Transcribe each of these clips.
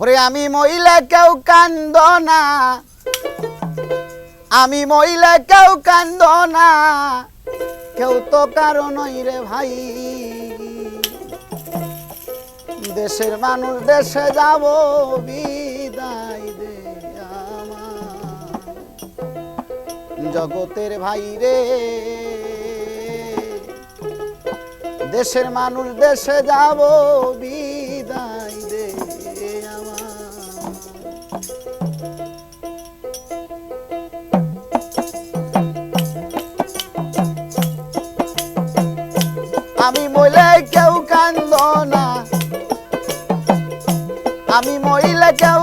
ওরে আমি মহিলা, কেউ কান্দ না। আমি মহিলা, কেউ কান্দ না। কেউ তো কারণই রে ভাই। দেশের মানুষ, দেশে যাব, বিদায় দে জগতের ভাই রে। দেশের মানুষ, দেশে যাব, বিদায় দে আমি মইলে কেউ কান্দ না। আমি মহিলা কেউ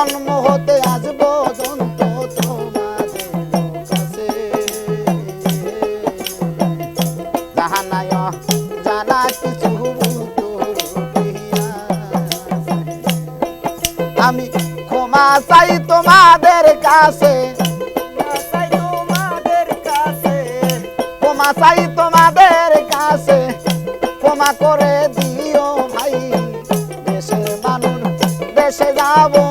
জন্ম হতে আজ পর্যন্ত তোমাদের কাছে। জাহানায় জানা কিছু আমি ক্ষমা চাই তোমাদের কাছে। ক্ষমা চাই তোমাদের কাছে। ক্ষমা করে দিও ভাই। দেশের মানুষ, দেশে যাব।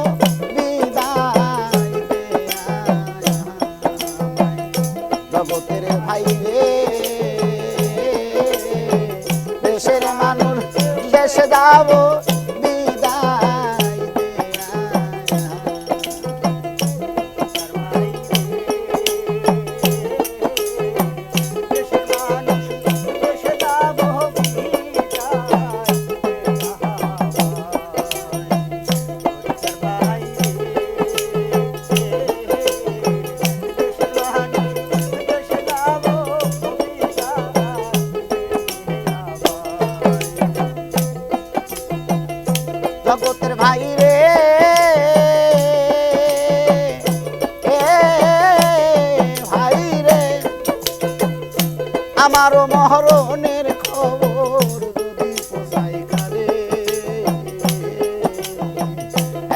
দেশে যাব ভাই রে ভাই রে আমারও মহরণের খবর পোষাই কারে।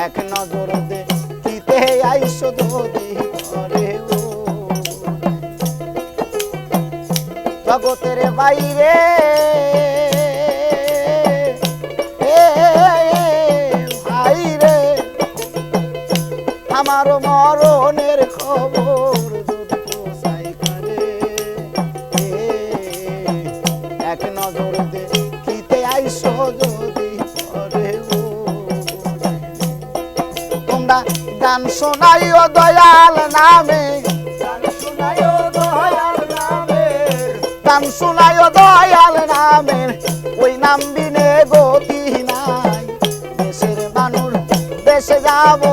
এক নজর দেখিতে আইসো যদি করে জগতের বাইরে আমার মরণের খবর এক নজর আইসো যদি তোমরা গান শোনাইও দয়াল নামে। গান দয়াল ওই নাম গতি নাই। দেশের মানুষ দেশে যাব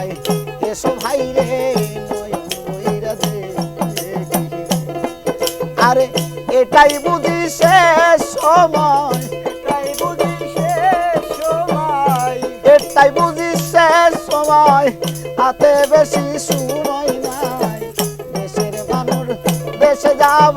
সবাই এসো ভাই আরে, এটাই বুঝি শেষ সময়, এটাই বুঝি শেষ সময়। এটাই বুঝি শেষ সময়, হাতে বেশি সময় নাই। দেশের মানুষ, দেশে যাব।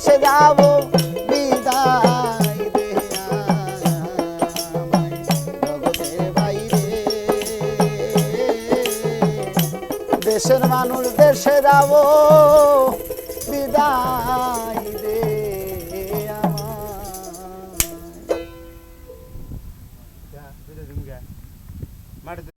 দেশে যাব বিদায় দেশের মানুষ দেশে যাব বিদায়